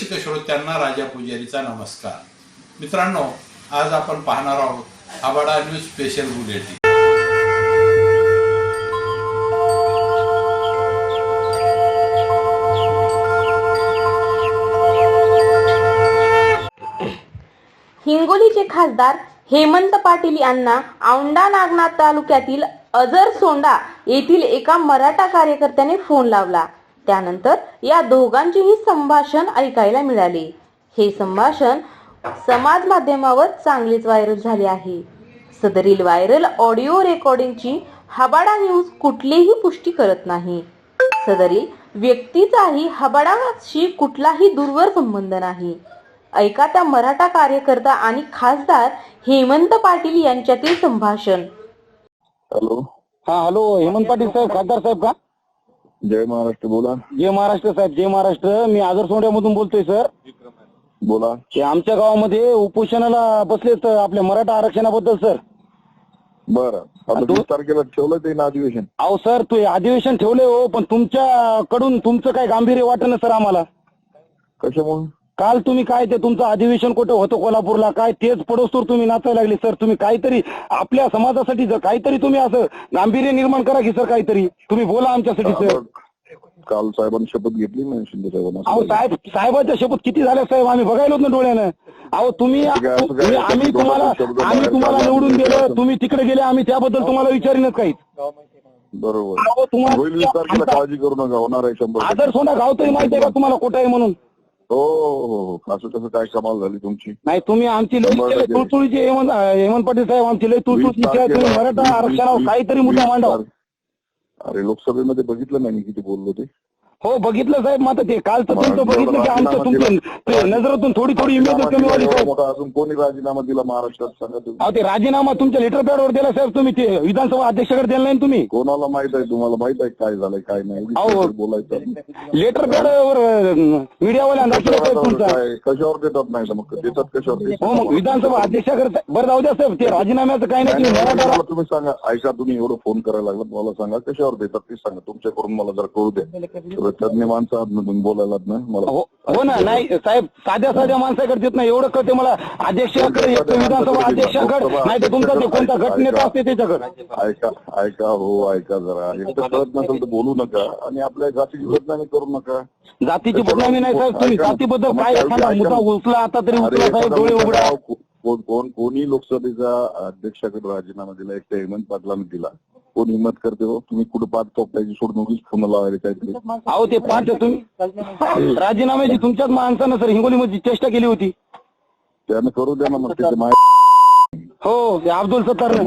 रसिक श्रोत्यांना राजा पुजारीचा नमस्कार. मित्रांनो आज आपण पाहणार आहोत आबाडा न्यूज स्पेशल बुलेटिन हिंगोलीचे खासदार हेमंत पाटील यांना औंढा नागनाथ तालुक्यातील अजर सोंडा येथील एका मराठा कार्यकर्त्याने फोन लावला. त्यानंतर या दोघांचेही संभाषण ऐकायला मिळाले. हे संभाषण समाज माध्यमावर चांगलेच व्हायरल झाले आहे. सदरील व्हायरल ऑडिओ रेकॉर्डिंगची हबाडा न्यूज कुठलीही पुष्टी करत नाही. सदरील व्यक्तीचाही हबाडाशी कुठलाही दूरवर संबंध नाही. ऐका त्या मराठा कार्यकर्ता आणि खासदार हेमंत पाटील यांच्यातील संभाषण. हॅलो. हा हॅलो. हेमंत पाटील साहेब खासदार साहेब का? जय महाराष्ट्र बोला. जय महाराष्ट्र साहेब जय महाराष्ट्र. मी आदर सोंड्यामधून बोलतोय सर. बोला. ते आमच्या गावामध्ये उपोषणाला बसलेत आपल्या मराठा आरक्षणाबद्दल सर. बरं. वीस तारखेला ठेवलं ते ना अधिवेशन. अहो सर तू अधिवेशन ठेवले हो पण तुमच्याकडून तुमचं काय गांभीर्य वाटणं सर आम्हाला? कशामुळे? काल तुम्ही काय ते तुमचं अधिवेशन कुठं होतं कोल्हापूरला? काय तेच पडोस्तोर तुम्ही नाचायला लागले सर? तुम्ही काहीतरी आपल्या समाजासाठी जर काहीतरी तुम्ही असं गांभीर्य निर्माण करा की सर काहीतरी. तुम्ही बोला आमच्यासाठी सर. काल साहेबांनी शपथ घेतली ना शिंदे अहो साहेबांना साहेब साहेबांच्या शपथ किती झाल्या साहेब? आम्ही बघायलो ना डोळ्यानं. अहो तुम्ही आम्ही तुम्हाला आम्ही तुम्हाला. निवडून दिलं तुम्ही तिकडे गेले आम्ही त्याबद्दल तुम्हाला विचारीनच काही बरोबर. अहो, तुम्हाला- होईल काळजी करू नका होणार आहे शंभर टक्के. आदर सोना गाव तरी माहिती आहे का तुम्हाला कुठं आहे म्हणून? हो हो हो असं कसं काय कमाल झाली तुमची नाही तुम्ही आमची लई शंभर केले टक्के. तुळतुळीचे हेमंत हेमंत पाटील साहेब आमची लई तुळतुळीची वीस इच्छा आहे. तुम्ही तारखेला- मराठा वीस- आरक्षणावर काहीतरी मुद्दा वीस मांडा अरे लोकसभेमध्ये बघितलं नाही मी किती बोललो ते हो बघितलं साहेब मात्र ते काल तर तुमचं बघितलं की आमचं दिला. नजरातून थोडी थोडी इमेज कमी मोठा अजून कोणी राजीनामा दिला महाराष्ट्रात सांगा ते राजीनामा तुमच्या लेटर पॅडवर दिला साहेब तुम्ही ते विधानसभा अध्यक्षाकडे दिला नाही तुम्ही? कोणाला माहीत आहे तुम्हाला? माहीत आहे काय झालंय काय नाही? बोलायचं. लेटर पॅडवर मीडियावाल्या कशावर तुमचा. काय? कशावर देतात नाही मग देतात कशावर? हो मग विधानसभा अध्यक्षाकडे बरं जाऊ द्या साहेब ते राजीनाम्याचं काही नाही तुम्ही सांगा ऐका तुम्ही एवढं फोन करायला लागलात मला सांगा कशावर देतात ते सांगा तुमच्याकडून मला जरा कळू द्या. तज्ञ माणसं आहात ना तुम्ही बोलायला ना मला हो हो ना नाही साहेब साध्या साध्या माणसाकडे देत नाही एवढं कळते मला अध्यक्षाकडे येतो विधानसभा अध्यक्षाकडे नाही तर तुमचा ते कोणता गटनेता असते त्याच्याकडे ऐका ऐका हो ऐका जरा. एक तर कळत नसेल तर बोलू नका आणि आपल्या जातीची बदनामी करू नका. जातीची बदनामी नाही साहेब. तुम्ही. जातीबद्दल काय सांगा. मुद्दा उचला आता तरी उचला साहेब डोळे उघडा. को- कोण कोण कोणी लोकसभेचा अध्यक्षाकडे राजीनामा दिला एक हेमंत पाटलाने दिला कोण हिंमत करते हो. तुम्ही कुठं पाच चौकटाची सोडून उगीच फोन लावायला काहीतरी अहो ते पाच तुम्ही. राजीनाम्याची तुमच्याच माणसानं सर हिंगोलीमध्ये चेष्टा केली होती. त्यानं करू द्या ना मग त्याचे माहिती हो ते अब्दुल सत्तार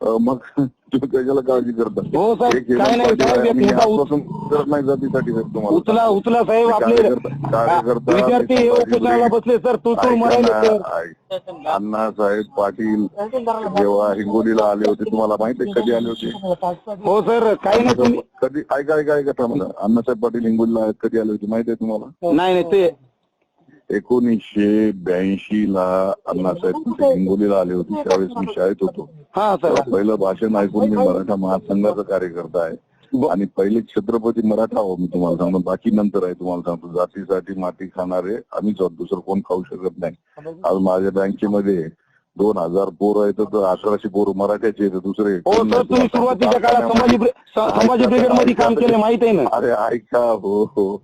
मग तुम्ही कशाला काळजी करता? हो साहेब, एक हेमंत काय नाही, पाटील साहेब, आहे, एक मी मुद्दा उच- आश्वासन करत नाही जातीसाठी साहेब तुम्हाला. उचला उचला साहेब आपले कार्यकर्ता- कार्यकर्ता- विद्यार्थी हे उपोषणाला बसले सर तू तू मरायले सर अण्णासाहेब पाटील जेव्हा हिंगोलीला आले होते तुम्हाला माहीत आहे कधी आले होते? हो सर काही नाही तुम्ही कधी ऐका ऐका ऐका थांबा अण्णासाहेब पाटील हिंगोलीला कधी आले होते माहीत आहे तुम्हाला? नाही नाही ते एकोणीसशे ब्याऐंशी ला अण्णासाहेब हिंगोलीला आले होते. त्यावेळेस मी शाळेत होतो. हा तेव्हा पहिलं भाषण ऐकून मी मराठा महासंघाचा कार्यकर्ता आहे. आणि पहिले छत्रपती मराठा हो मी तुम्हाला सांगतो. बाकी नंतर आहे तुम्हाला सांगतो. जातीसाठी माती खाणारे आम्हीच आहोत. दुसरं कोण खाऊ शकत नाही. आज माझ्या बँकेमध्ये दोन हजार पोरं आहेत. तर अकराशे पोरं मराठ्याचे आहेत. दुसरे हो सुरुवातीच्या काळात संभाजी ब्रि- स- संभाजी ब्रिगेडमध्ये काम केले माहीत आहे ना. अरे ऐका. हो हो.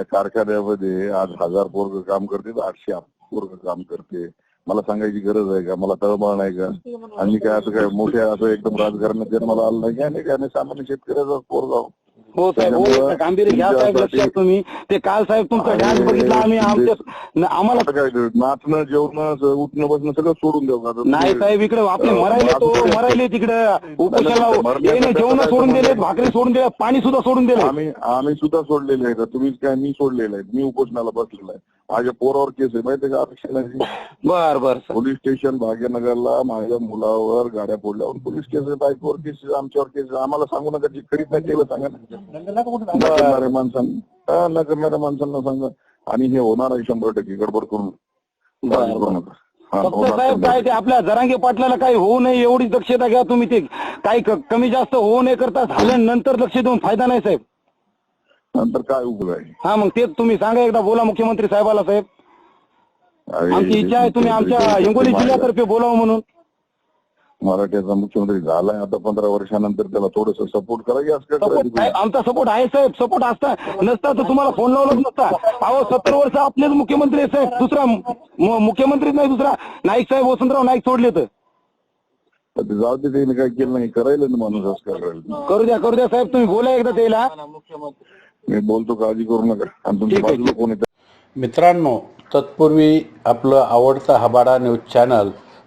त्या कारखान्यामध्ये आज हजार पोरग काम करते तर आठशे पोरग काम करते मला सांगायची गरज आहे का? मला तळमळ नाही का? आणि काय असं काय मोठ्या असं एकदम राजकारणात जन्माला आलं नाही काय नाही काय नाही सामान्य शेतकऱ्याचा पोरगाव हो साहेब हो गांभीर्य घ्या साहेब लक्षात तुम्ही. ते काल साहेब तुमचा डान्स बघितला आम्ही आमच्या आम्हाला काय नाचणं जेवणं उठणं बसणं सगळं सोडून देऊ नाही साहेब इकडे आपले मरायले तो मरायले तिकडे उपोषणाला जेवण सोडून दिले? भाकरी सोडून दिले पाणी सुद्धा सोडून दिले आम्ही आम्ही सुद्धा सोडलेले आहेत. तुम्ही काय मी सोडलेले आहेत. मी उपोषणाला बसलेला आहे. माझ्या पोरावर केस आहे माहिती आहे का आरक्षणाची बर बर पोलीस स्टेशन भाग्यनगरला माझ्या मुलावर गाड्या फोडल्यावर पोलीस केस आहे बाईकवर केस आहे, आमच्यावर केस आहे. आम्हाला सांगू नका जे करीत नाही त्याला सांगा न. करणाऱ्या माणसांना न करणाऱ्या माणसांना सांगा. आणि हे होणार आहे शंभर टक्के गडबड करून साहेब काय ते आपल्या जरांगे पाटलाला काही होऊ नये एवढी दक्षता घ्या तुम्ही ते. काही कमी जास्त होऊ नये करता झाल्यानंतर लक्ष देऊन फायदा नाही साहेब. नंतर काय उपयोग आहे हा मग तेच तुम्ही सांगा एकदा बोला मुख्यमंत्री साहेबाला साहेब. आमची इच्छा आहे तुम्ही आमच्या हिंगोली जिल्ह्यातर्फे बोलावं म्हणून. मराठ्याचा मुख्यमंत्री झालाय आता पंधरा वर्षानंतर त्याला थोडस सपोर्ट करा. की असं आमचा सपोर्ट आहे साहेब. सपोर्ट असता. नसता तर तुम्हाला फोन लावलाच नसता. अहो सत्तर वर्ष आपलेच मुख्यमंत्री आहे साहेब. दुसरा मु- मुख्यमंत्रीच नाही दुसरा नाईक साहेब वसंतराव नाईक सोडले तर. जाऊ दे त्याने काय केलं नाही. करायला ना माणूस असं करायला. करू द्या करू द्या साहेब. तुम्ही बोला एकदा त्याला. मी बोलतो काळजी करू नका. आणि तुमच्या बाजूला कोण येतं? मित्रांनो तत्पूर्वी आपलं आवडतं हबाडा न्यूज चॅनल